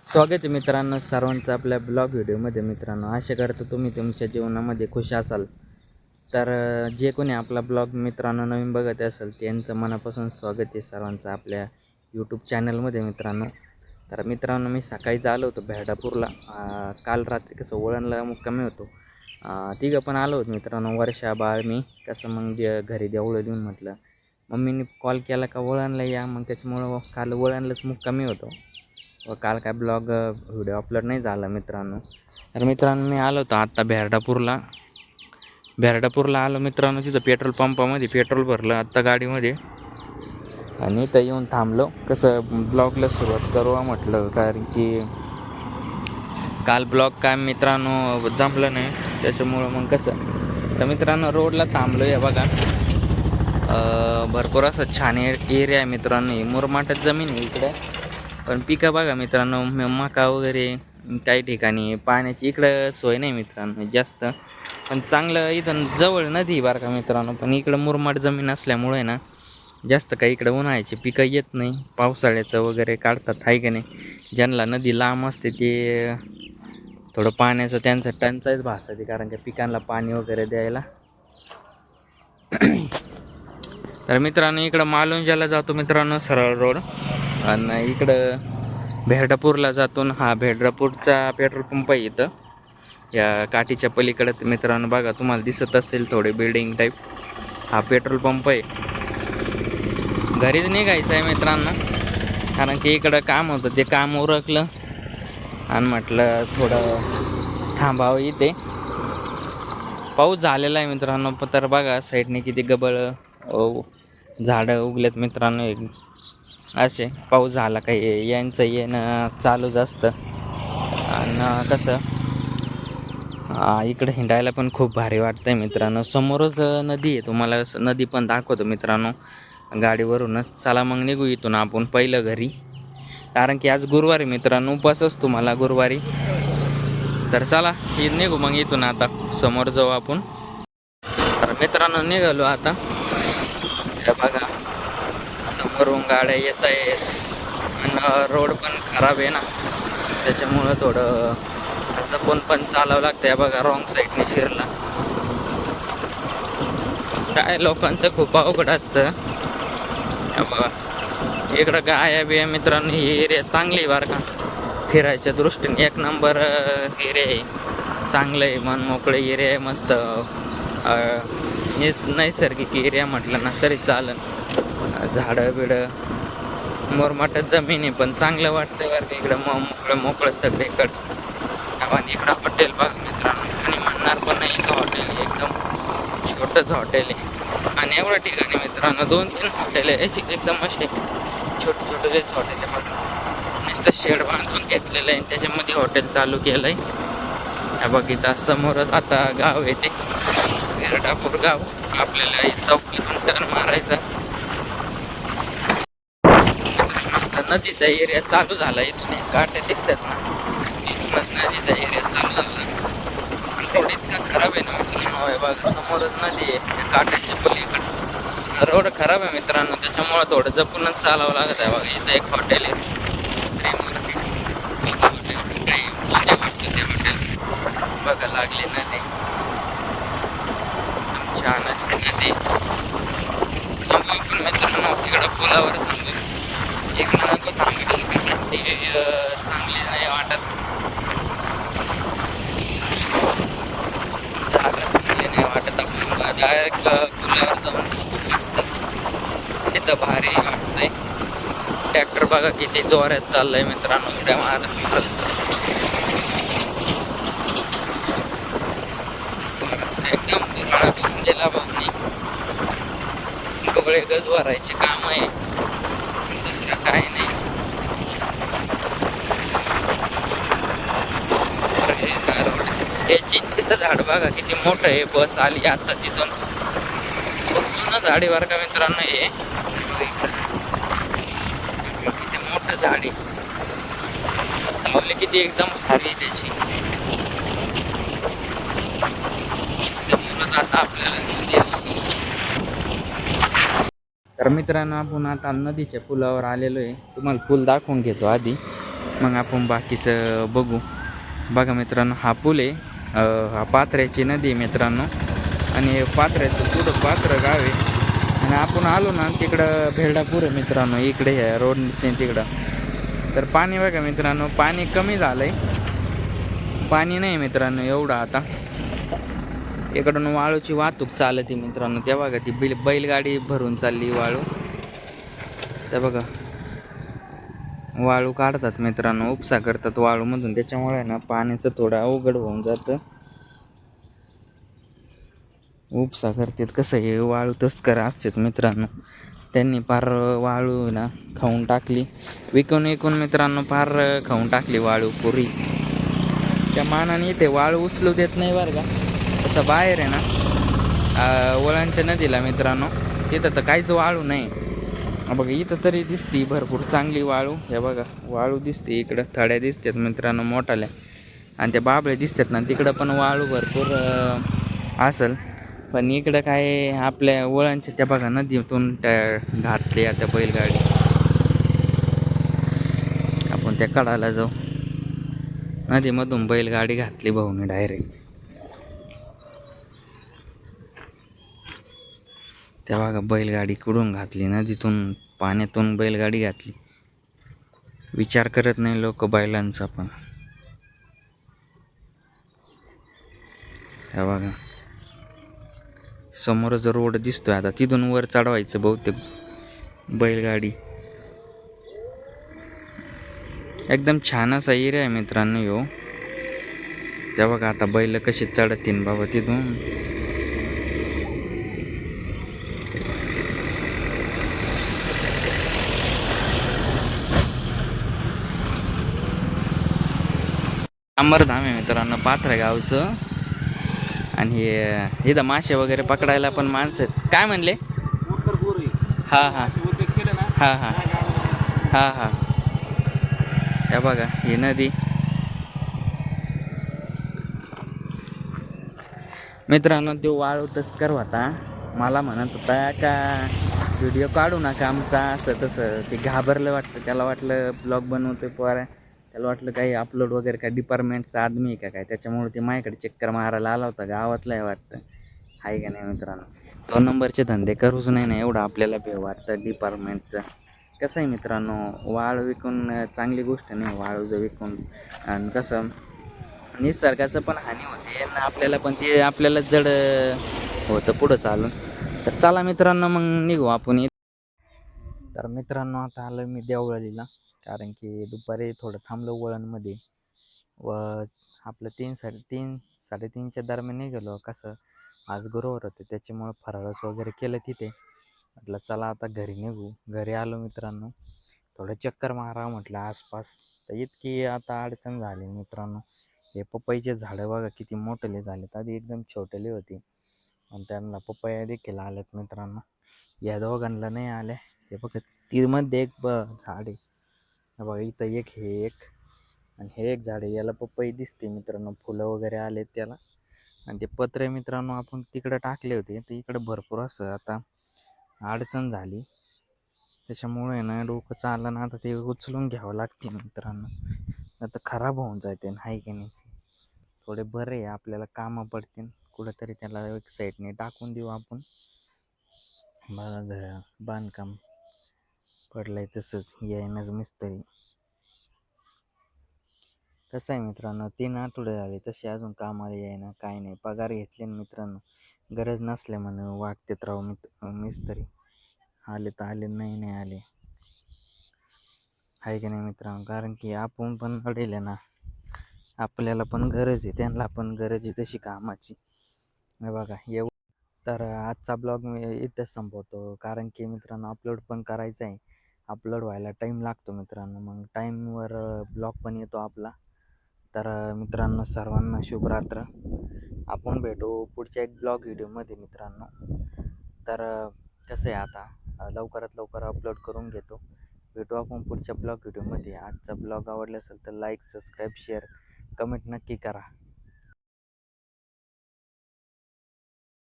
स्वागत आहे मित्रांनो सर्वांचं आपल्या ब्लॉग व्हिडिओमध्ये. मित्रांनो आशा करतो तुम्ही तुमच्या जीवनामध्ये खुश असाल. तर जे कोणी आपला ब्लॉग मित्रांनो नवीन बघत असेल त्यांचं मनापासून स्वागत आहे सर्वांचं आपल्या यूट्यूब चॅनलमध्ये मित्रांनो. तर मित्रांनो मी सकाळीच आलो होतो भेडापूरला काल रात्री कसं वळणला कमी होतो. तिघं पण आलो होतो मित्रांनो. वर्षा बाळ मी कसं मग दे घरी देवळं देऊन म्हटलं. मम्मीने कॉल केला का वळणला या? मग त्याच्यामुळं काल वळणलाच मुक्कामी होतो. व काल काय ब्लॉग व्हिडिओ अपलोड नाही झाला मित्रांनो. तर मित्रांनो मी आलो होतो आत्ता भेरडापूरला. भेरडापूरला आलो मित्रांनो तिथं पेट्रोल पंपामध्ये पेट्रोल भरलं आत्ता गाडीमध्ये. आणि इथं येऊन थांबलो. कसं ब्लॉगला सुरुवात करू म्हटलं कारण की काल ब्लॉग काय मित्रांनो जमलं नाही. त्याच्यामुळं मग कसं तर मित्रांनो रोडला थांबलो आहे बघा. भरपूर असं छान एरिया आहे मित्रांनो. मुरमाटात जमीन आहे इकडे. पण पिकं बघा मित्रांनो मका वगैरे काही ठिकाणी पाण्याची इकडं सोय नाही मित्रांनो जास्त. पण चांगलं इथं जवळ नदी आहे बरं का मित्रांनो पण इकडं मुरमाड जमीन असल्यामुळे ना जास्त काही इकडं उन्हाळ्याची पिकं येत नाही. पावसाळ्याचं वगैरे काढतात आहे का नाही? ज्यांना नदी लांब असते ते थोडं पाण्याचं त्यांचं टंचाईच भासते कारण त्या पिकांना पाणी वगैरे द्यायला. तर मित्रांनो इकडं मालुंजाला जातो मित्रांनो सरळ रोड. आणि इकडं भेरडापूरला जातो ना. हा भेरडापूरचा पेट्रोल पंप आहे इथं. या काठीच्या पलीकडं मित्रांनो बघा तुम्हाला दिसत असेल थोडे बिल्डिंग टाईप हा पेट्रोल पंप आहे. घरीच निघायचं आहे मित्रांनो. कारण की इकडं काम होतं ते काम उरकलं. आणि म्हटलं थोडं थांबावं इथे. पाऊस झालेला आहे मित्रांनो तर बघा साईडने किती गबळ झाडं उगलेत मित्रांनो. एक असे पाऊस झाला काही. यांचं येणं चालूच असतं. आणि कसं इकडं हिंडायला पण खूप भारी वाटतंय मित्रांनो. समोरच नदी आहे. तुम्हाला नदी पण दाखवतो मित्रांनो. गाडीवरूनच. चला मग निघू इथून आपण पहिलं घरी. कारण की आज गुरुवारी मित्रांनो. उपासच तुम्हाला गुरुवारी. तर चला ही निघू मग इथून आता. समोर जाऊ आपण. तर मित्रांनो निघालो आता. बघा समोरून गाड्या येत आहेत आणि रोड पण खराब आहे ना. त्याच्यामुळं थोडं जपून पण चालावं लागतं बघा रॉंग साईडने शिरला. काय लोकांचं खूप अवघड असतं. बघा. इकडं गाया बिया मित्रांनो ही एरिया चांगली आहे बरं का. फिरायच्या दृष्टीने एक नंबर एरिया आहे. चांगलं आहे मन मोकळे एरिया आहे मस्त. निस नैसर्गिक एरिया म्हटलं ना तरी चालेल. झाडं बिडं मोरमाट जमीन आहे पण चांगलं वाटतं बरं का इकडं. मग मोकळं मोकळं सगळीकडं. आणि इकडं हॉटेल बघ मित्रांनो. आणि म्हणणार पण नाही इथं हॉटेल एकदम छोटंच हॉटेल आहे. आणि एवढ्या ठिकाणी मित्रांनो दोन तीन हॉटेल आहे. एकदम असे छोटे छोटेच हॉटेल आहे पण नुसतं शेड बांधून घेतलेलं आहे. आणि त्याच्यामध्ये हॉटेल चालू केलं आहे हे बघ इथं समोरच आता गाव येते विरडापूर गाव. आपल्याला चौकीतून तर मारायचा. आता नदीचा एरिया चालू झाला इथून एक काटे दिसतात ना. इथूनच नदीचा एरिया चालू झाला. रोड इतका खराब आहे ना मित्रांनो हे बघा समोरच नदी आहे त्या काट्यांच्या पलीकडे. रोड खराब आहे मित्रांनो त्याच्यामुळं थोडं जपूनच चालावं लागत आहे. बघा इथं एक हॉटेल आहे. बघा काही वाटतं हॉटेल बघा लागली नदी. छान अशी नदी. थांबू आपण मित्रांनो तिकडं पुलावर थांबू. एक नको थांबू ती चांगली नाही वाटत. जागा चांगली नाही वाटत आपण डायरेक्ट पुलावर जाऊन थांबू मस्त तिथं भारी वाटतंय ट्रॅक्टर बघा किती जोरात चाललंय मित्रांनो उड्या मारत मारत एकदम दुराळा करून दिला भाऊनी डोळे गज भरायचे काम आहे दुसरं काय नाही हे चिंचेचं झाड बघा किती मोठं आहे बस आली आता तिथून. खूप जुनं झाड आहे बरं का मित्रांनो हे. किती मोठं झाड आहे. सावली किती एकदम भारी आहे त्याची. समोरच आता आपल्याला. तर मित्रांनो आपण आता नदीच्या पुलावर आलेलो आहे. तुम्हाला पूल दाखवून घेतो आधी. मग आपण बाकीचं बघू. बघा मित्रांनो हा पूल आहे. हा पात्र्याची नदी आहे मित्रांनो. आणि पात्र्याचं पुढं पात्र गाव आहे. आणि आपण आलो ना तिकडं भेरडापूर आहे मित्रांनो. इकडे ह्या रोडचे तिकडं. तर पाणी बघा मित्रांनो पाणी कमी झालं आहे पाणी नाही मित्रांनो एवढं आता. इकडून वाळूची वाहतूक चालते मित्रांनो. त्या बघा ती बैल बैलगाडी भरून चालली वाळू. त्या बघा. वाळू काढतात मित्रांनो उपसा करतात वाळूमधून. त्याच्यामुळे ना पाण्याचं थोडं अवघड होऊन जातं. उपसा करतात. कसं हे वाळू तस्कर असतात मित्रांनो. त्यांनी फार वाळू ना खाऊन टाकली. विकून विकून मित्रांनो फार खाऊन टाकली वाळू पुरी. त्या मानाने इथे वाळू उचलू देत नाही बरं का. तसं बाहेर आहे ना वळणच्या नदीला मित्रांनो तिथं तर काहीच वाळू नाही. बघा इथं तरी दिसते भरपूर चांगली वाळू. हे बघा वाळू दिसते इकडं थड्या दिसतात मित्रांनो मोठाल्या. आणि त्या बाबळे दिसतात ना तिकडं पण वाळू भरपूर असेल. पण इकडं काय आपल्या वळणच्या त्या बघा नदीतून त्या घातली आता बैलगाडी. आपण त्या कडाला जाऊ. नदीमधून बैलगाडी घातली भाऊने डायरेक्ट त्या बघा बैलगाडी कुडून घातली ना तिथून पाण्यातून बैलगाडी घातली. विचार करत नाही लोक बैलांचा पण. हे बघा. समोरच रोड दिसतोय आता तिथून वर चढवायचं बहुतेक बैलगाडी. एकदम छान असा एरिया आहे मित्रांनो यो त्या बघा आता बैल कसे चढतील बाबा तिथून. अंबरधाम आहे मित्रांनो पात्र गावचं. आणि इथं मासे वगैरे पकडायला पण माणसं आहेत. काय म्हणले? हा हा. हा हा. हा हा. त्या बघा ही नदी. मित्रांनो तो वाळू तस्कर होता. मला म्हणत होता का व्हिडिओ काढू नका आमचा? असं तसं. ते घाबरलं वाटतं. त्याला वाटलं ब्लॉग बनवतोय पोरा. त्याला वाटलं काही अपलोड वगैरे काय डिपार्टमेंटचा आदमी आहे का काय? त्याच्यामुळे ते माझ्याकडे चक्कर मारायला आला होता गावातला आहे वाटतं. आहे का नाही मित्रांनो? दोन नंबरचे धंदे करूच नाही ना एवढं आपल्याला भे वाटतं डिपार्टमेंटचं कसं आहे मित्रांनो? वाळ विकून चांगली गोष्ट नाही वाळू जर विकून. आणि कसं? निसर्गाचं पण हानी होते आणि आपल्याला पण ते आपल्याला जड होतं पुढं चालून. तर चला मित्रांनो मग निघू आपण. तर मित्रांनो आता आलं मी देवळालीला. कारण की दुपारी थोडं थांबलो वळणमध्ये व आपलं तीन साडेतीन साडेतीनच्या दरम्यान निघालो. कसं? आज गुरुवार होते त्याच्यामुळं फराळच वगैरे केलं तिथे. म्हटलं चला आता घरी निघू. घरी आलो मित्रांनो. थोडं चक्कर मारा म्हटलं आसपास तर इतकी आता अडचण झाली मित्रांनो. हे पपईचे झाडं बघा किती मोठेले झालेत. आधी एकदम छोटेले होते. आणि त्यांना पपया देखील आल्यात मित्रांनो. या दोघांना नाही आल्या. हे बघा तीमध्ये एक ब झाड आहे. बघा इथं एक हे एक आणि हे एक झाड आहे. याला पपई दिसते मित्रांनो फुलं वगैरे आले त्याला. आणि ते पत्रे मित्रांनो आपण तिकडं टाकले होते. तर इकडं भरपूर असं आता अडचण झाली. त्याच्यामुळे ना डोकं चाललं ना आता ते उचलून घ्यावं लागते मित्रांनो. आता खराब होऊन जाते हाय की नाही? थोडे बरे आहे आपल्याला कामं पडतील. कुठंतरी त्याला एक साईडने टाकून देऊ आपण. बघा बांधकाम. पडलंय तसंच. येईनच मिस्त्री. कसं आहे मित्रांनो? तीन आठवडे झाले तसे अजून कामाला येईना काय नाही. पगार घेतले ना मित्रांनो. गरज नसल्या म्हणून वागतेत राहू मित मिस्त्री. आले तर आले नाही नाही आले. आहे की नाही मित्रांनो? कारण की आपण पण अडेल ना. आपल्याला पण गरज आहे त्यांना पण गरज आहे तशी कामाची. बघा एव तर आजचा ब्लॉग मी इथेच संपवतो. कारण की मित्रांनो अपलोड पण करायचं आहे. अपलोड व्हायला टाईम लागतो मित्रांनो. मग टाईमवर ब्लॉग पण येतो आपला. तर मित्रांनो सर्वांना शुभरात्र. आपण भेटू पुढच्या एक ब्लॉग व्हिडिओमध्ये मित्रांनो. तर कसं आहे आता? लवकरात लवकर अपलोड करून घेतो. भेटू आपण पुढच्या ब्लॉग व्हिडिओमध्ये. आजचा ब्लॉग आवडला असेल तर लाईक सबस्क्राईब शेअर कमेंट नक्की करा.